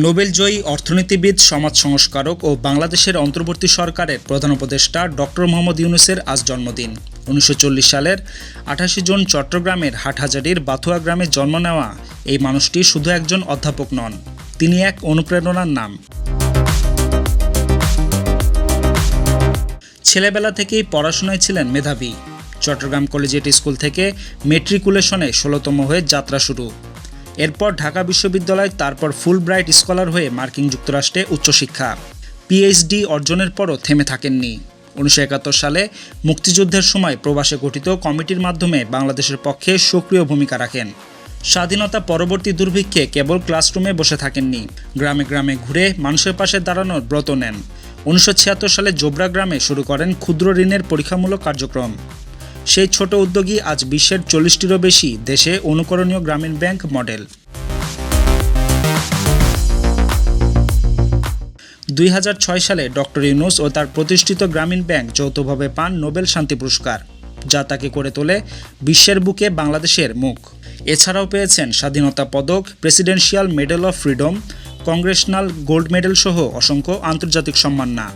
নোবেলজয়ী অর্থনীতিবিদ, সমাজ সংস্কারক ও বাংলাদেশের অন্তর্বর্তী সরকারের প্রধান উপদেষ্টা ডক্টর মোহাম্মদ ইউনুসের আজ জন্মদিন। উনিশশো চল্লিশ সালের আঠাশে জুন চট্টগ্রামের হাটহাজারির বাথুয়া গ্রামে জন্ম নেওয়া এই মানুষটি শুধু একজন অধ্যাপক নন, তিনি এক অনুপ্রেরণার নাম। ছেলেবেলা থেকেই পড়াশোনায় ছিলেন মেধাবী। চট্টগ্রাম কলেজিয়েট স্কুল থেকে মেট্রিকুলেশনে ষোলোতম হয়ে যাত্রা শুরু। এরপর ঢাকা বিশ্ববিদ্যালয়, তারপর ফুল ব্রাইট স্কলার হয়ে মার্কিন যুক্তরাষ্ট্রে উচ্চশিক্ষা। পিএইচডি অর্জনের পরও থেমে থাকেননি। উনিশশো একাত্তর সালে মুক্তিযুদ্ধের সময় প্রবাসে গঠিত কমিটির মাধ্যমে বাংলাদেশের পক্ষে সক্রিয় ভূমিকা রাখেন। স্বাধীনতা পরবর্তী দুর্ভিক্ষে কেবল ক্লাসরুমে বসে থাকেননি, গ্রামে গ্রামে ঘুরে মানুষের পাশে দাঁড়ানোর ব্রত নেন। উনিশশো ছিয়াত্তর সালে জোবরা গ্রামে শুরু করেন ক্ষুদ্র ঋণের পরীক্ষামূলক কার্যক্রম। সেই ছোট উদ্যোগী আজ বিশ্বের চল্লিশটিরও বেশি দেশে অনুকরণীয় গ্রামীণ ব্যাংক মডেল। দুই হাজার ছয় সালে ডক্টর ইউনুস ও তার প্রতিষ্ঠিত গ্রামীণ ব্যাংক যৌথভাবে পান নোবেল শান্তি পুরস্কার, যা তাকে করে তোলে বিশ্বের বুকে বাংলাদেশের মুখ। এছাড়াও পেয়েছেন স্বাধীনতা পদক, presidential medal of freedom, congressional gold medal সহ অসংখ্য আন্তর্জাতিক সম্মাননা।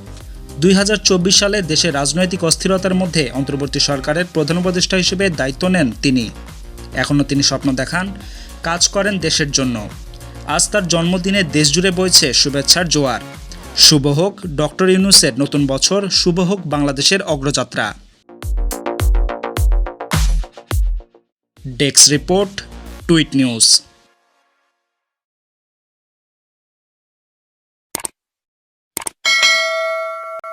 দুই হাজার চব্বিশ সালে দেশের রাজনৈতিক অস্থিরতার মধ্যে অন্তর্বর্তী সরকারের প্রধান উপদেষ্টা হিসেবে দায়িত্ব নেন তিনি। এখনও তিনি স্বপ্ন দেখান, কাজ করেন দেশের জন্য। আজ তার জন্মদিনে দেশজুড়ে বইছে শুভেচ্ছার জোয়ার। শুভ হোক ডক্টর ইউনুসের নতুন বছর, শুভ হোক বাংলাদেশের অগ্রযাত্রা। Desk report, tweet news.